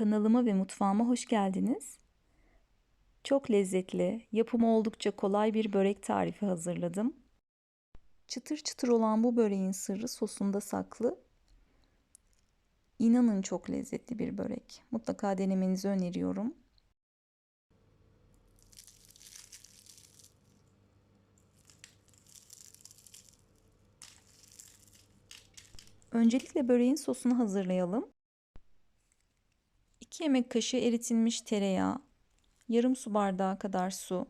Kanalıma ve mutfağıma hoş geldiniz. Çok lezzetli, yapımı oldukça kolay bir börek tarifi hazırladım. Çıtır çıtır olan bu böreğin sırrı sosunda saklı. İnanın çok lezzetli bir börek. Mutlaka denemenizi öneriyorum. Öncelikle böreğin sosunu hazırlayalım. 2 yemek kaşığı eritilmiş tereyağı, yarım su bardağı kadar su,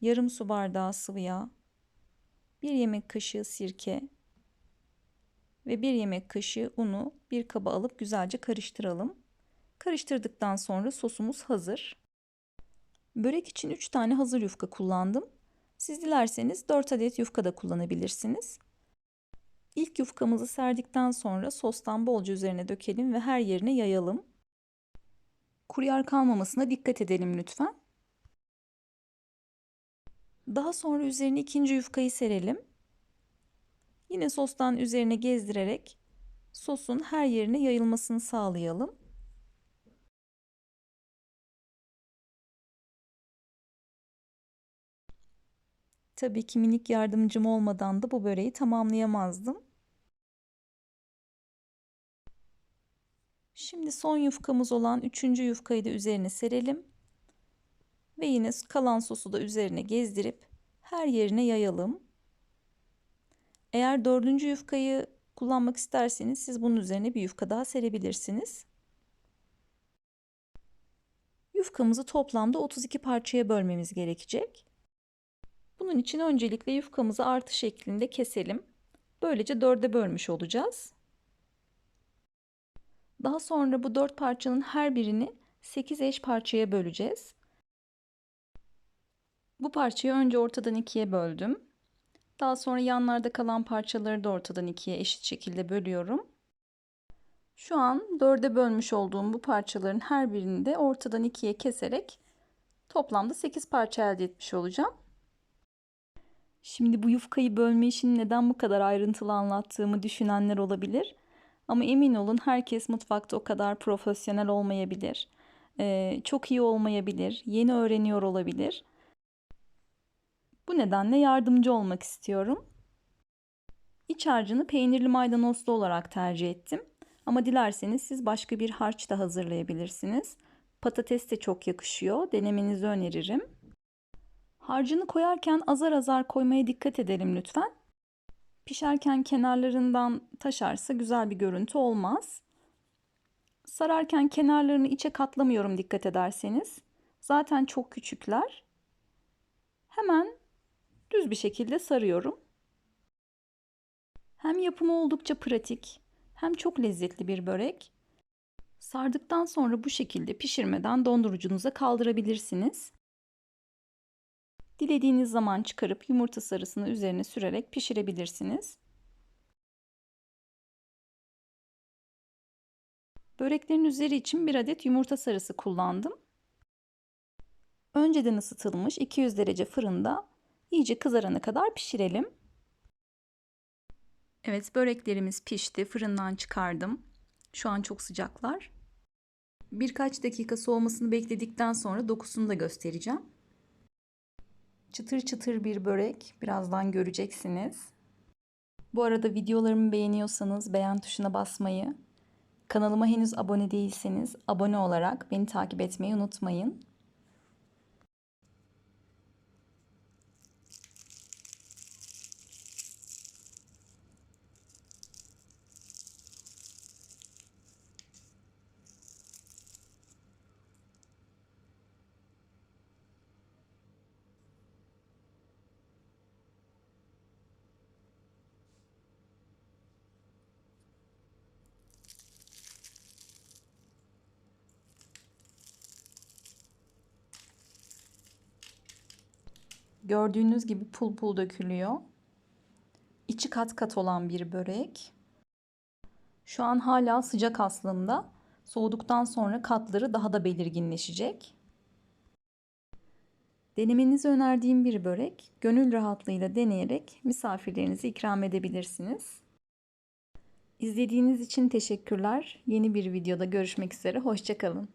yarım su bardağı sıvı yağ, 1 yemek kaşığı sirke ve 1 yemek kaşığı unu bir kaba alıp güzelce karıştıralım. Karıştırdıktan sonra sosumuz hazır. Börek için 3 tane hazır yufka kullandım. Siz dilerseniz 4 adet yufka da kullanabilirsiniz. İlk yufkamızı serdikten sonra sostan bolca üzerine dökelim ve her yerine yayalım. Kuruyar kalmamasına dikkat edelim lütfen. Daha sonra üzerine ikinci yufkayı serelim. Yine sostan üzerine gezdirerek sosun her yerine yayılmasını sağlayalım. Tabii ki minik yardımcım olmadan da bu böreği tamamlayamazdım. Şimdi son yufkamız olan üçüncü yufkayı da üzerine serelim. Ve yine kalan sosu da üzerine gezdirip her yerine yayalım. Eğer dördüncü yufkayı kullanmak isterseniz siz bunun üzerine bir yufka daha serebilirsiniz. Yufkamızı toplamda 32 parçaya bölmemiz gerekecek. Bunun için öncelikle yufkamızı artı şeklinde keselim. Böylece dörde bölmüş olacağız. Daha sonra bu dört parçanın her birini 8 eş parçaya böleceğiz. Bu parçayı önce ortadan ikiye böldüm. Daha sonra yanlarda kalan parçaları da ortadan ikiye eşit şekilde bölüyorum. Şu an dörde bölmüş olduğum bu parçaların her birini de ortadan ikiye keserek toplamda 8 parça elde etmiş olacağım. Şimdi bu yufkayı bölme işini neden bu kadar ayrıntılı anlattığımı düşünenler olabilir. Ama emin olun herkes mutfakta o kadar profesyonel olmayabilir. Ee, çok iyi olmayabilir. Yeni öğreniyor olabilir. Bu nedenle yardımcı olmak istiyorum. İç harcını peynirli maydanozlu olarak tercih ettim. Ama dilerseniz siz başka bir harç da hazırlayabilirsiniz. Patates de çok yakışıyor. Denemenizi öneririm. Harcını koyarken azar azar koymaya dikkat edelim lütfen. Pişerken kenarlarından taşarsa güzel bir görüntü olmaz. Sararken kenarlarını içe katlamıyorum dikkat ederseniz. Zaten çok küçükler. Hemen düz bir şekilde sarıyorum. Hem yapımı oldukça pratik hem çok lezzetli bir börek. Sardıktan sonra bu şekilde pişirmeden dondurucunuza kaldırabilirsiniz. Dilediğiniz zaman çıkarıp yumurta sarısını üzerine sürerek pişirebilirsiniz. Böreklerin üzeri için bir adet yumurta sarısı kullandım. Önceden ısıtılmış 200 derece fırında iyice kızarana kadar pişirelim. Evet böreklerimiz pişti. Fırından çıkardım. Şu an çok sıcaklar. Birkaç dakika soğumasını bekledikten sonra dokusunu da göstereceğim. Çıtır çıtır bir börek. Birazdan göreceksiniz. Bu arada videolarımı beğeniyorsanız beğen tuşuna basmayı, kanalıma henüz abone değilseniz abone olarak beni takip etmeyi unutmayın. Gördüğünüz gibi pul pul dökülüyor. İçi kat kat olan bir börek. Şu an hala sıcak aslında. Soğuduktan sonra katları daha da belirginleşecek. Denemenizi önerdiğim bir börek. Gönül rahatlığıyla deneyerek misafirlerinize ikram edebilirsiniz. İzlediğiniz için teşekkürler. Yeni bir videoda görüşmek üzere. Hoşçakalın.